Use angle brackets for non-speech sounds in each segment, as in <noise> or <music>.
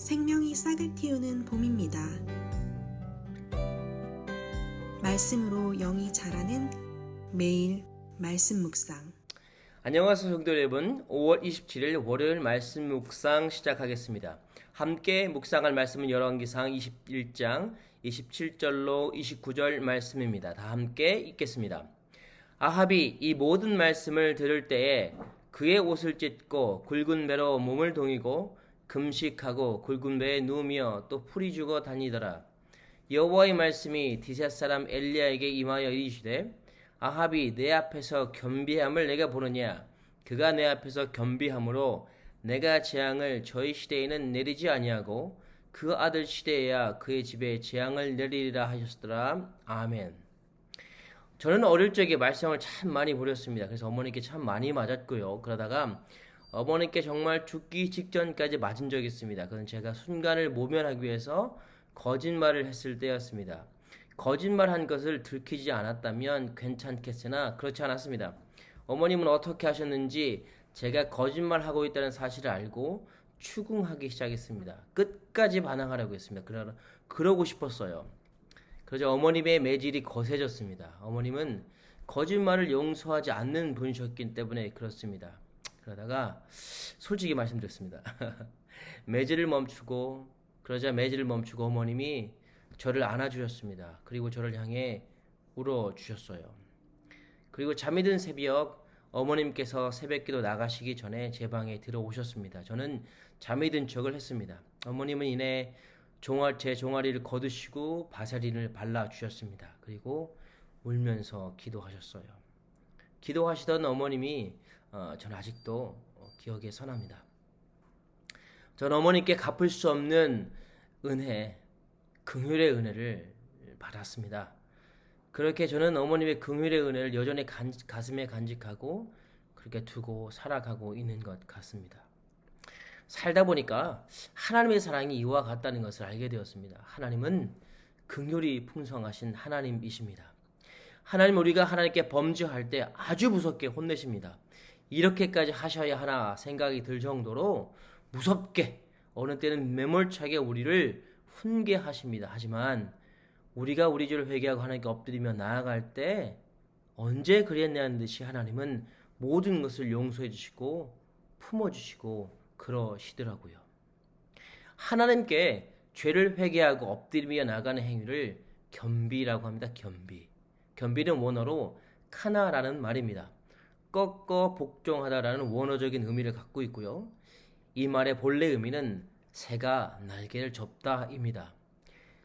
생명이 싹을 틔우는 봄입니다. 말씀으로 영이 자라는 매일 말씀 묵상. 안녕하세요 성도 여러분 5월 27일 월요일 말씀 묵상 시작하겠습니다 함께 묵상할 말씀은 열왕기상 21장 27절로 29절 말씀입니다 다 함께 읽겠습니다 아합이 이 모든 말씀을 들을 때에 그의 옷을 찢고 굵은 배로 몸을 동이고 금식하고 굵은 배에 누우며 또 풀이 죽어 다니더라. 여호와의 말씀이 디셋 사람 엘리야에게 임하여 이르시되 아합이 내 앞에서 겸비함을 내가 보느냐? 그가 내 앞에서 겸비함으로 내가 재앙을 저희 시대에는 내리지 아니하고 그 아들 시대에야 그의 집에 재앙을 내리리라 하셨더라. 아멘. 저는 어릴 적에 말썽을 참 많이 부렸습니다. 그래서 어머니께 참 많이 맞았고요. 그러다가 어머니께 정말 죽기 직전까지 맞은 적이 있습니다 그건 제가 순간을 모면하기 위해서 거짓말을 했을 때였습니다 거짓말한 것을 들키지 않았다면 괜찮겠으나 그렇지 않았습니다. 어머님은 어떻게 하셨는지 제가 거짓말하고 있다는 사실을 알고 추궁하기 시작했습니다. 끝까지 반항하려고 했습니다. 그러, 그러고 싶었어요. 그러자 어머님의 매질이 거세졌습니다. 어머님은 거짓말을 용서하지 않는 분이셨기 때문에 그렇습니다. 그러다가 솔직히 말씀드렸습니다. <laughs> 매질을 멈추고 그러자 매질을 멈추고 어머님이 저를 안아주셨습니다. 그리고 저를 향해 울어주셨어요. 그리고 잠이 든 새벽 어머님께서 새벽기도 나가시기 전에 제 방에 들어오셨습니다. 저는 잠이 든 척을 했습니다. 어머님은 이내 종아, 제 종아리를 거두시고 바세린을 발라주셨습니다. 그리고 울면서 기도하셨어요. 기도하시던 어머님이 어, 저는 아직도 기억에 선합니다. 전 어머님께 갚을 수 없는 은혜, 긍휼의 은혜를 받았습니다. 그렇게 저는 어머님의 긍휼의 은혜를 여전히 간, 가슴에 간직하고 그렇게 두고 살아가고 있는 것 같습니다. 살다 보니까 하나님의 사랑이 이와 같다는 것을 알게 되었습니다. 하나님은 긍휼이 풍성하신 하나님이십니다. 하나님 우리가 하나님께 범죄할 때 아주 무섭게 혼내십니다. 이렇게까지 하셔야 하나 생각이 들 정도로 무섭게 어느 때는 매몰차게 우리를 훈계하십니다. 하지만 우리가 우리 죄를 회개하고 하나님께 엎드리며 나아갈 때 언제 그랬냐는 듯이 하나님은 모든 것을 용서해 주시고 품어 주시고 그러시더라고요. 하나님께 죄를 회개하고 엎드리며 나가는 행위를 겸비라고 합니다. 겸비. 겸비는 원어로 카나라는 말입니다. 꺾어 복종하다라는 원어적인 의미를 갖고 있고요. 이 말의 본래 의미는 새가 날개를 접다입니다.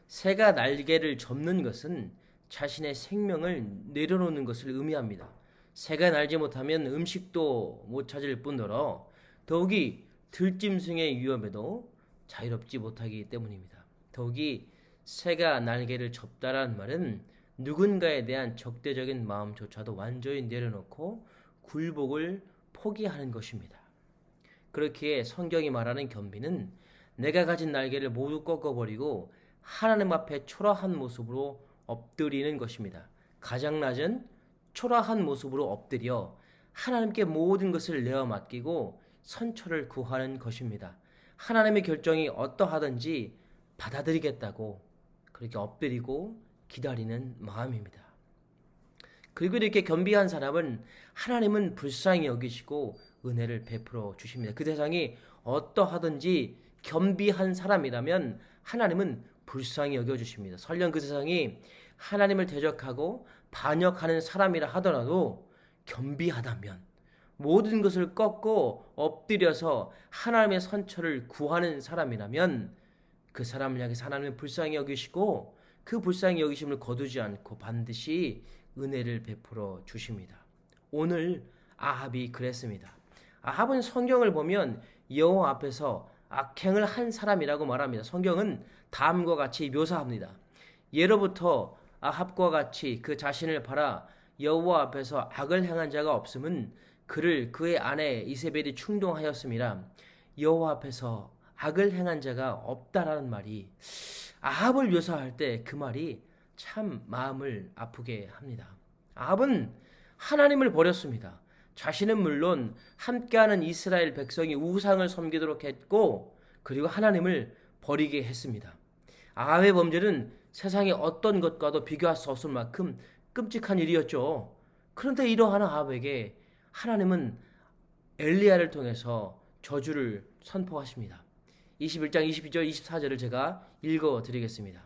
새가 날개를 접는 것은 자신의 생명을 내려놓는 것을 의미합니다. 새가 날지 못하면 음식도 못 찾을 뿐더러 더욱이 들짐승의 위험에도 자유롭지 못하기 때문입니다. 더욱이 새가 날개를 접다라는 말은 누군가에 대한 적대적인 마음조차도 완전히 내려놓고 굴복을 포기하는 것입니다. 그렇기에 성경이 말하는 겸비는 내가 가진 날개를 모두 꺾어버리고 하나님 앞에 초라한 모습으로 엎드리는 것입니다. 가장 낮은 초라한 모습으로 엎드려 하나님께 모든 것을 내어 맡기고 선처를 구하는 것입니다. 하나님의 결정이 어떠하든지 받아들이겠다고 그렇게 엎드리고 기다리는 마음입니다. 그리고 이렇게 겸비한 사람은 하나님은 불쌍히 여기시고 은혜를 베풀어 주십니다. 그 대상이 어떠하든지 겸비한 사람이라면 하나님은 불쌍히 여겨 주십니다. 설령 그 세상이 하나님을 대적하고 반역하는 사람이라 하더라도 겸비하다면 모든 것을 꺾고 엎드려서 하나님의 선처를 구하는 사람이라면 그 사람을 향해서 하나님은 불쌍히 여기시고 그 불쌍히 여기심을 거두지 않고 반드시 은혜를 베풀어 주십니다. 오늘 아합이 그랬습니다. 아합은 성경을 보면 여호와 앞에서 악행을 한 사람이라고 말합니다. 성경은 다음과 같이 묘사합니다. 예로부터 아합과 같이 그 자신을 팔아 여호와 앞에서 악을 행한 자가 없음은 그를 그의 아내 이세벨이 충동하였음이라 여호와 앞에서 악을 행한 자가 없다라는 말이 아합을 묘사할 때 그 말이 참 마음을 아프게 합니다. 아합은 하나님을 버렸습니다. 자신은 물론 함께하는 이스라엘 백성이 우상을 섬기도록 했고 그리고 하나님을 버리게 했습니다. 아합의 범죄는 세상의 어떤 것과도 비교할 수 없을 만큼 끔찍한 일이었죠. 그런데 이러한 아합에게 하나님은 엘리야를 통해서 저주를 선포하십니다. 21장 22절 24절을 제가 읽어 드리겠습니다.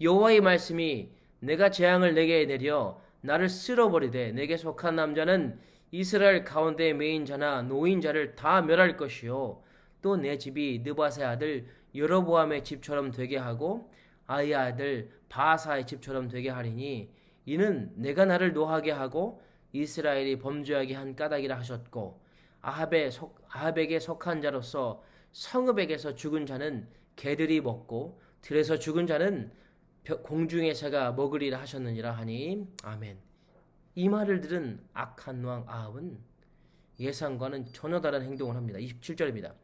여호와의 말씀이 내가 재앙을 내게 내려 나를 쓸어버리되 내게 속한 남자는 이스라엘 가운데 메인 자나 노인 자를 다 멸할 것이요. 또 내 집이 느바세 아들 여로보암의 집처럼 되게 하고 아이 아들 바사의 집처럼 되게 하리니 이는 내가 나를 노하게 하고 이스라엘이 범죄하게 한 까닭이라 하셨고 아합의 속, 아합에게 속한 자로서 성읍에게서 죽은 자는 개들이 먹고 들에서 죽은 자는 벼- 공중의 새가 먹으리라 하셨느니라 하니 아멘. 이 말을 들은 악한 왕 아합은 예상과는 전혀 다른 행동을 합니다. 27절입니다.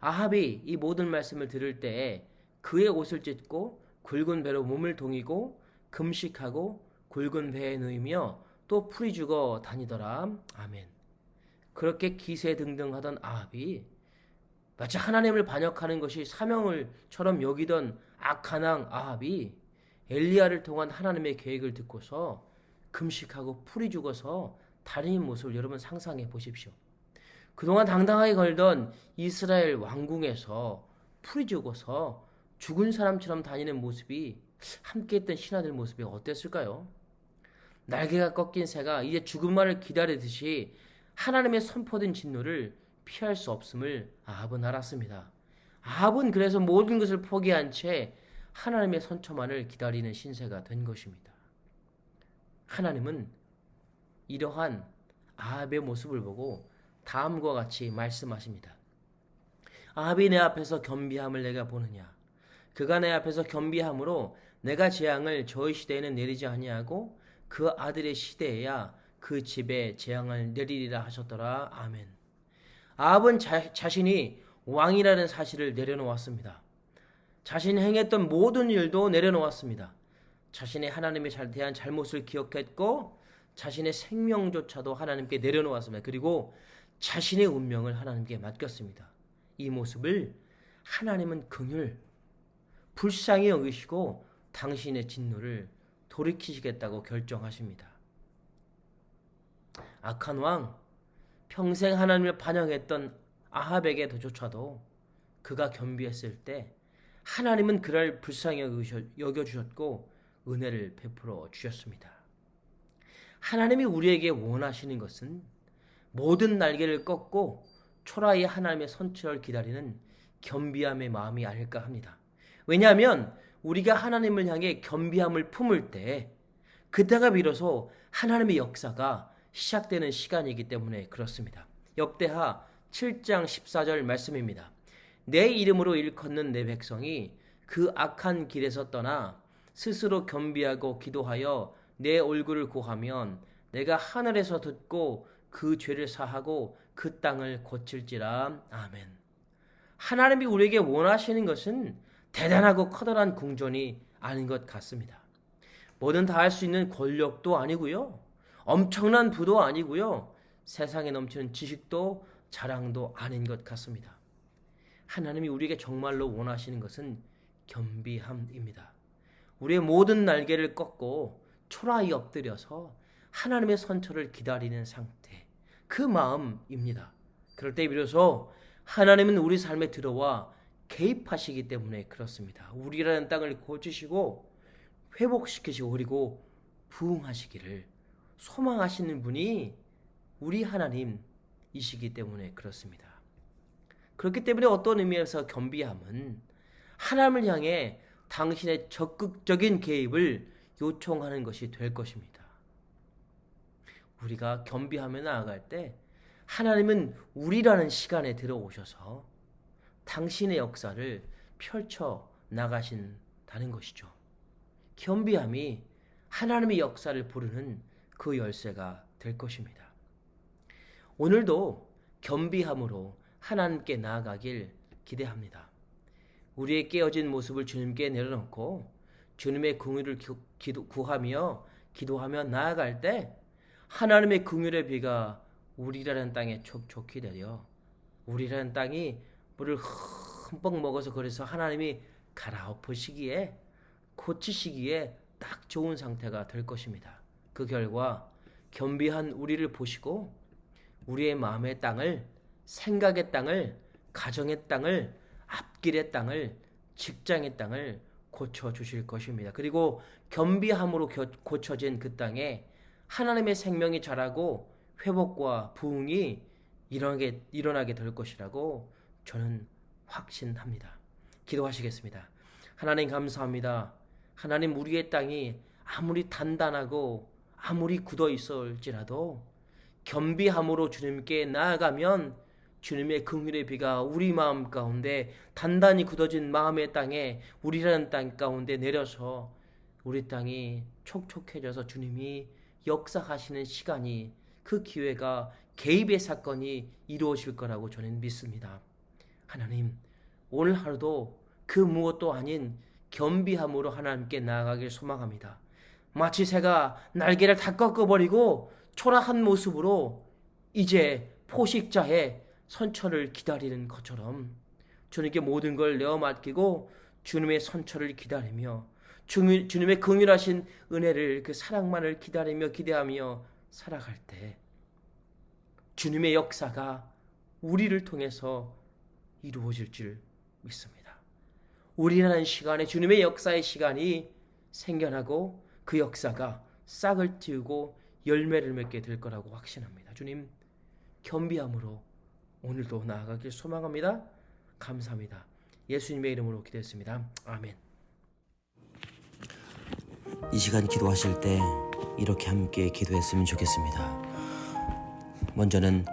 아합이 이 모든 말씀을 들을 때에 그의 옷을 찢고 굵은 배로 몸을 동이고 금식하고 굵은 배에 누이며 또 풀이 죽어 다니더라. 아멘. 그렇게 기세등등하던 아합이 마치 하나님을 반역하는 것이 사명을처럼 여기던 악한 왕 아합이 엘리야를 통한 하나님의 계획을 듣고서 금식하고 풀이 죽어서 다니는 모습을 여러분 상상해 보십시오. 그동안 당당하게 걸던 이스라엘 왕궁에서 풀이 죽어서 죽은 사람처럼 다니는 모습이 함께했던 신하들 모습이 어땠을까요? 날개가 꺾인 새가 이제 죽음만을 기다리듯이 하나님의 선포된 진노를 피할 수 없음을 아합은 알았습니다. 아합은 그래서 모든 것을 포기한 채 하나님의 선처만을 기다리는 신세가 된 것입니다. 하나님은 이러한 아합의 모습을 보고 다음과 같이 말씀하십니다. 아합이 내 앞에서 겸비함을 내가 보느냐? 그가 내 앞에서 겸비함으로 내가 재앙을 저의 시대에는 내리지 아니하고 그 아들의 시대에야 그 집에 재앙을 내리리라 하셨더라. 아멘. 아합은 자, 자신이 왕이라는 사실을 내려놓았습니다. 자신이 행했던 모든 일도 내려놓았습니다. 자신의 하나님에 잘 대한 잘못을 기억했고 자신의 생명조차도 하나님께 내려놓았습니다. 그리고 자신의 운명을 하나님께 맡겼습니다. 이 모습을 하나님은 긍휼, 불쌍히 여기시고 당신의 진노를 돌이키시겠다고 결정하십니다. 악한 왕, 평생 하나님을 반영했던 아합에게조차도 그가 겸비했을 때 하나님은 그를 불쌍히 여겨주셨고 은혜를 베풀어 주셨습니다. 하나님이 우리에게 원하시는 것은 모든 날개를 꺾고 초라히 하나님의 선처를 기다리는 겸비함의 마음이 아닐까 합니다. 왜냐하면 우리가 하나님을 향해 겸비함을 품을 때 그때가 비로소 하나님의 역사가 시작되는 시간이기 때문에 그렇습니다. 역대하 7장 14절 말씀입니다. 내 이름으로 일컫는 내 백성이 그 악한 길에서 떠나 스스로 겸비하고 기도하여 내 얼굴을 구하면 내가 하늘에서 듣고 그 죄를 사하고 그 땅을 고칠지라. 아멘. 하나님이 우리에게 원하시는 것은 대단하고 커다란 궁전이 아닌 것 같습니다. 뭐든 다 할 수 있는 권력도 아니고요. 엄청난 부도 아니고요. 세상에 넘치는 지식도 자랑도 아닌 것 같습니다. 하나님이 우리에게 정말로 원하시는 것은 겸비함입니다. 우리의 모든 날개를 꺾고 초라히 엎드려서 하나님의 선처를 기다리는 상태, 그 마음입니다. 그럴 때 비로소 하나님은 우리 삶에 들어와 개입하시기 때문에 그렇습니다. 우리라는 땅을 고치시고 회복시키시고 그리고 부흥하시기를 소망하시는 분이 우리 하나님 이시기 때문에 그렇습니다. 그렇기 때문에 어떤 의미에서 겸비함은 하나님을 향해 당신의 적극적인 개입을 요청하는 것이 될 것입니다. 우리가 겸비하며 나아갈 때 하나님은 우리라는 시간에 들어오셔서 당신의 역사를 펼쳐 나가신다는 것이죠. 겸비함이 하나님의 역사를 부르는 그 열쇠가 될 것입니다. 오늘도 겸비함으로 하나님께 나아가길 기대합니다. 우리의 깨어진 모습을 주님께 내려놓고 주님의 긍휼을 구하며 기도하며 나아갈 때 하나님의 긍휼의 비가 우리라는 땅에 촉촉히 내려 우리라는 땅이 물을 흠뻑 먹어서 그래서 하나님이 갈아엎으시기에 고치시기에 딱 좋은 상태가 될 것입니다. 그 결과 겸비한 우리를 보시고 우리의 마음의 땅을 생각의 땅을 가정의 땅을 앞길의 땅을 직장의 땅을 고쳐 주실 것입니다. 그리고 겸비함으로 겨- 고쳐진 그 땅에 하나님의 생명이 자라고 회복과 부흥이 일어나게, 일어나게 될 것이라고 저는 확신합니다. 기도하시겠습니다. 하나님 감사합니다. 하나님 우리의 땅이 아무리 단단하고 아무리 굳어 있을지라도 겸비함으로 주님께 나아가면 주님의 긍휼의 비가 우리 마음 가운데 단단히 굳어진 마음의 땅에 우리라는 땅 가운데 내려서 우리 땅이 촉촉해져서 주님이 역사하시는 시간이 그 기회가 개입의 사건이 이루어질 거라고 저는 믿습니다. 하나님, 오늘 하루도 그 무엇도 아닌 겸비함으로 하나님께 나아가길 소망합니다. 마치 새가 날개를 다 꺾어버리고 초라한 모습으로 이제 포식자의 선처를 기다리는 것처럼 주님께 모든 걸 내어 맡기고 주님의 선처를 기다리며 주- 주님의 긍휼하신 은혜를 그 사랑만을 기다리며 기대하며 살아갈 때 주님의 역사가 우리를 통해서 이루어질 줄 믿습니다. 우리라는 시간에 주님의 역사의 시간이 생겨나고 그 역사가 싹을 틔우고 열매를 맺게 될 거라고 확신합니다. 주님 겸비함으로 오늘도 나아가길 소망합니다. 감사합니다. 예수님의 이름으로 기도했습니다. 아멘. 이 시간 기도하실 때 이렇게 함께 기도했으면 좋겠습니다. 먼저는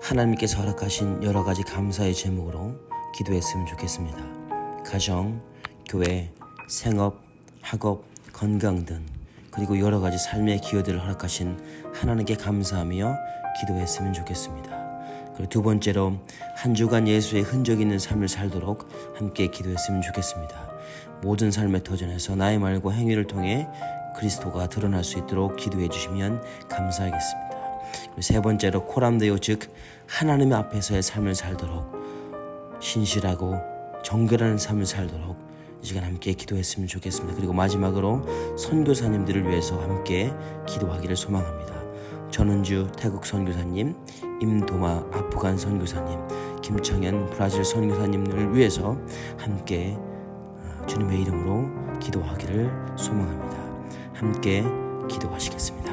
하나님께서 허락하신 여러 가지 감사의 제목으로 기도했으면 좋겠습니다. 가정, 교회, 생업, 학업, 건강 등 그리고 여러 가지 삶의 기여들을 허락하신 하나님께 감사하며 기도했으면 좋겠습니다. 그리고 두 번째로 한 주간 예수의 흔적 있는 삶을 살도록 함께 기도했으면 좋겠습니다. 모든 삶의 터전에서 나의 말과 행위를 통해 그리스도가 드러날 수 있도록 기도해 주시면 감사하겠습니다. 그리고 세 번째로 코람데오 즉 하나님 앞에서의 삶을 살도록 신실하고 정결한 삶을 살도록 이 시간 함께 기도했으면 좋겠습니다. 그리고 마지막으로 선교사님들을 위해서 함께 기도하기를 소망합니다. 전은주 태국 선교사님, 임도마 아프간 선교사님, 김창현 브라질 선교사님을 위해서 함께 주님의 이름으로 기도하기를 소망합니다. 함께 기도하시겠습니다.